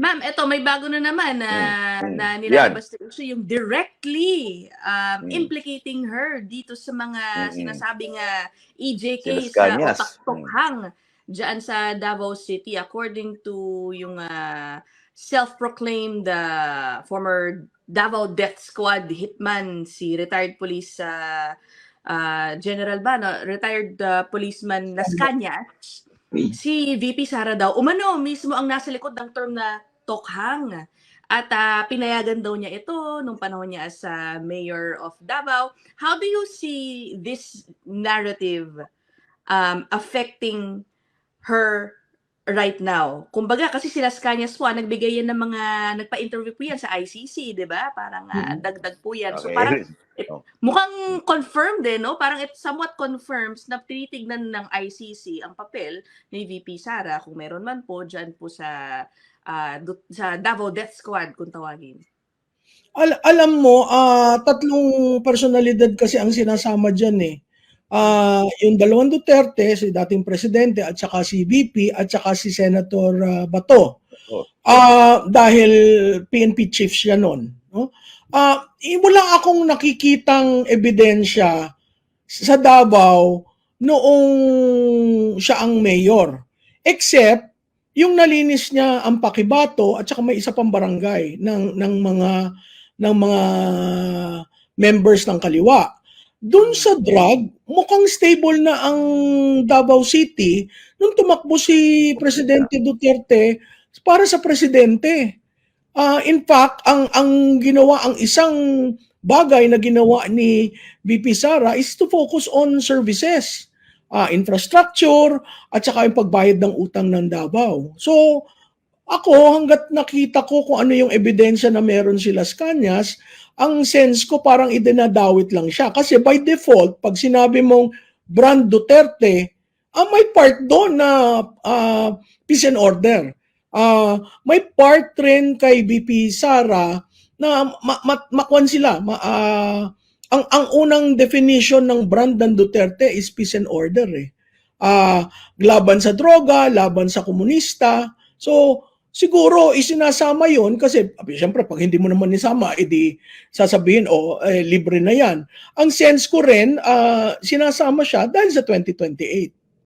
Ma'am, eto may bago na naman na, Mm, mm. na nilalabas na issue, yung directly um, Mm. implicating her dito sa mga Mm-mm. sinasabing uh, EJK Silas sa otak-tokhang dyan sa Davao City according to yung uh, self-proclaimed uh, former Davao Death Squad hitman si retired police uh, uh, General ba no? retired uh, policeman Las Cañas si VP Sara daw umano mismo ang nasa likod ng term na tokhang at ah, pinayagan daw niya ito nung panahon niya as ah, mayor of Davao. How do you see this narrative um, affecting her right now? Kumbaga, kasi si Las Cañas po, ah, nagbigay yan ng mga, nagpa-interview po yan sa ICC, di ba? Parang Mhm. dagdag po yan. So parang Oh. mukhang confirmed eh, no? Parang it somewhat confirms na tinitignan ng ICC ang papel ni VP Sara kung meron man po dyan po sa ah, du- sa Davao Death Squad kung tawagin. Al- alam mo, ah, tatlong personalidad kasi ang sinasama dyan eh. Ah, yung dalawang Duterte, si dating presidente at saka si VP at saka si Senator ah, Bato. Oh. Ah, dahil PNP chief siya noon, no? Ah, eh, wala akong nakikitang ebidensya sa Davao noong siya ang mayor. Except yung nalinis niya ang Pakibato at saka may isa pang barangay ng ng mga ng mga members ng kaliwa. Doon sa drug, mukhang stable na ang Davao City nung tumakbo si Presidente Duterte para sa presidente. Ah, in fact, ang ang ginawa ang isang bagay na ginawa ni VP Sara is to focus on services, ah, infrastructure at saka yung pagbayad ng utang ng Davao. So, ako hangga't nakita ko kung ano yung ebidensya na meron si Las Cañas, ang sense ko parang idinadawit lang siya. Kasi by default, pag sinabi mong brand Duterte, ah, may part doon na ah, peace and order. Ah, may part rin kay BP Sara na ma- ma- makwan sila. Ma- ah, ang ang unang definition ng brand ng Duterte is peace and order eh. Ah, laban sa droga, laban sa komunista. So, siguro isinasama yon kasi siyempre pag hindi mo naman isama, edi sasabihin, oh, eh, libre na yan. Ang sense ko rin, ah, sinasama siya dahil sa 2028.